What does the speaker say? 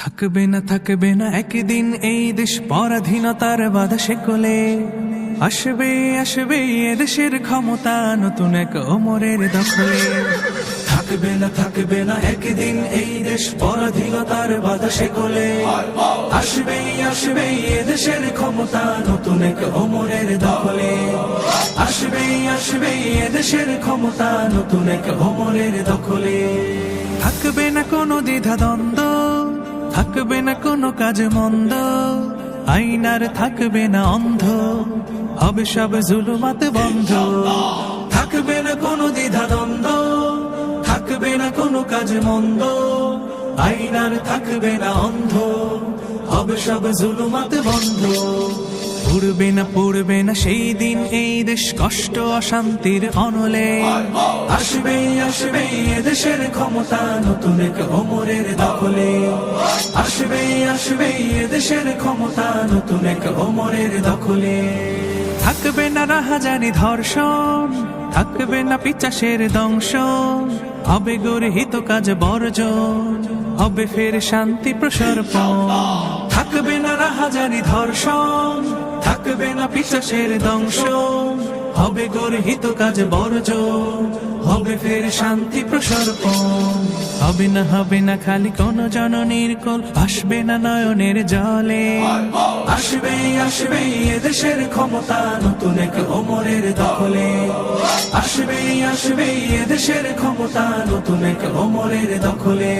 থাকবে না থাকবে না একদিন এই দেশ পরাধীনতার বাধা শেকলে আসবে আসবে এদেশের ক্ষমতা নতুন এক অমরের দখলে। থাকবে না থাকবে না একদিন এই দেশ পরাধীনতার বাধা শেকলে আসবে আসবে এদেশের ক্ষমতা নতুন এক অমরের দখলে। আসবে আসবে এদেশের ক্ষমতা নতুন এক অমরের দখলে। থাকবে না কোনো দ্বিধা দ্বন্দ্ব থাকবে না কোনো কাজ মন্দ, আইনার থাকবে না অন্ধ, হবে সব জুলুমাতে বন্ধ। থাকবে না কোনো দ্বিধা দ্বন্দ্ব, থাকবে না কোনো কাজ মন্দ, আইনার থাকবে না অন্ধ, হবে সব জুলুমাতে বন্ধ। পড়বে না পড়বে না, সেই দিন এই দেশ কষ্ট, অশান্তির অনলে। আসবে আসবে এদেশের ক্ষমতা নতুন এক অমরের দখলে। আসবে আসবে এদেশের ক্ষমতা নতুন এক অমরের দখলে। থাকবে না রাহাজানি ধর্ষণ, থাকবে না পিচাসের দংশন, হবে গর্হিত কাজ বর্জন, হবে ফের শান্তি প্রসর্পণ। থাকবে না রাহাজানি ধর্ষণ থাকবে না পিচাসের দংশন হবে গর্হিত কাজ বর্জন হবে ফের শান্তি প্রসর্পণ হবে না হবে না খালি কোন জননীর কোল, আসবে না নয়নের জলে। আসবে আসবে এদেশের ক্ষমতা, নতুন এক অমরের দখলে। আসবে আসবে এদেশের ক্ষমতা, নতুন এক অমরের দখলে।